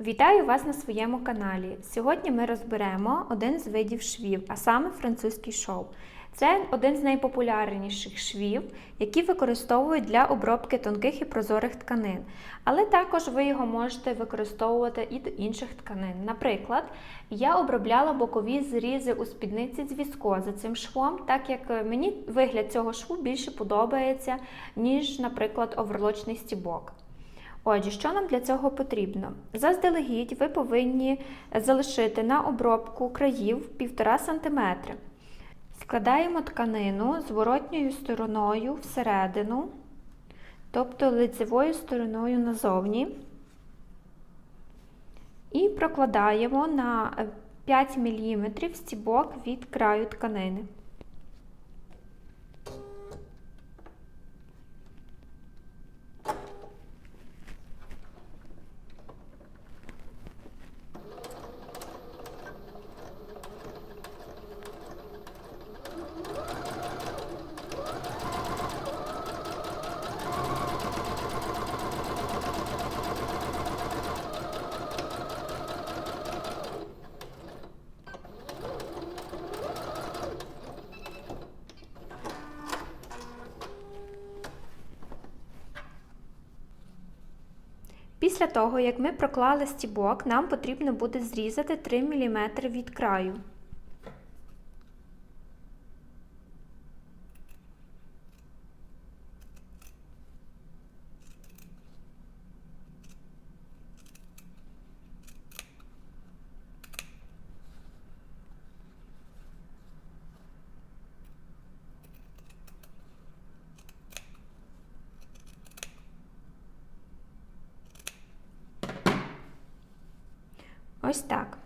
Вітаю вас на своєму каналі. Сьогодні ми розберемо один з видів швів, а саме французький шов. Це один з найпопулярніших швів, які використовують для обробки тонких і прозорих тканин. Але також ви його можете використовувати і до інших тканин. Наприклад, я обробляла бокові зрізи у спідниці з віскози цим швом, так як мені вигляд цього шву більше подобається, ніж, наприклад, оверлочний стібок. Отже, що нам для цього потрібно? Заздалегідь ви повинні залишити на обробку країв 1,5 см. Складаємо тканину зворотньою стороною всередину, тобто лицевою стороною назовні, і прокладаємо на 5 мм стібок від краю тканини. Після того, як ми проклали стібок, нам потрібно буде зрізати 3 мм від краю. Ось так.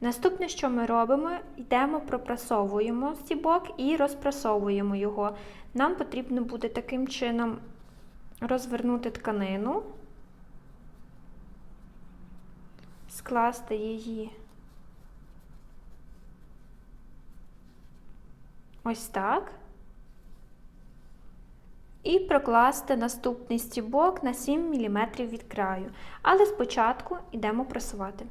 Наступне, що ми робимо, йдемо, пропрасовуємо стібок і розпрасовуємо його. Нам потрібно буде таким чином розвернути тканину, скласти її ось так. І прокласти наступний стібок на 7 мм від краю. Але спочатку йдемо прасувати.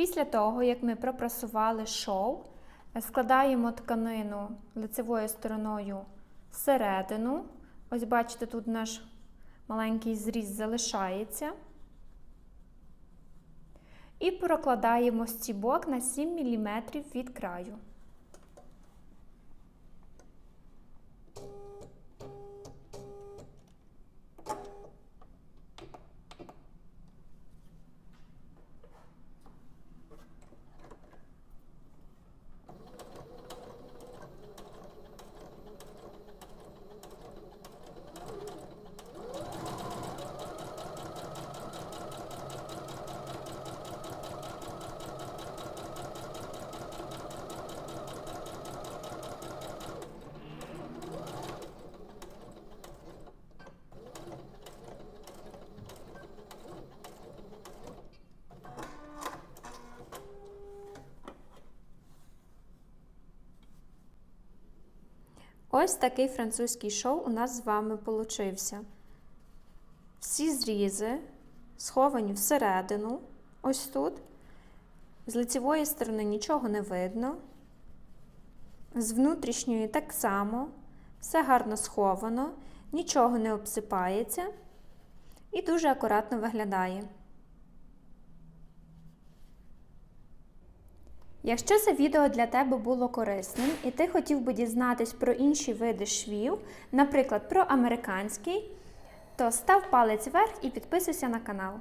Після того, як ми пропрасували шов, складаємо тканину лицевою стороною всередину. Ось бачите, тут наш маленький зріз залишається. І прокладаємо стібок на 7 мм від краю. Ось такий французький шов у нас з вами получився. Всі зрізи сховані всередину, ось тут. З лицевої сторони нічого не видно. З внутрішньої так само. Все гарно сховано, нічого не обсипається і дуже акуратно виглядає. Якщо це відео для тебе було корисним і ти хотів би дізнатись про інші види швів, наприклад, про американський, то став палець вверх і підписуйся на канал.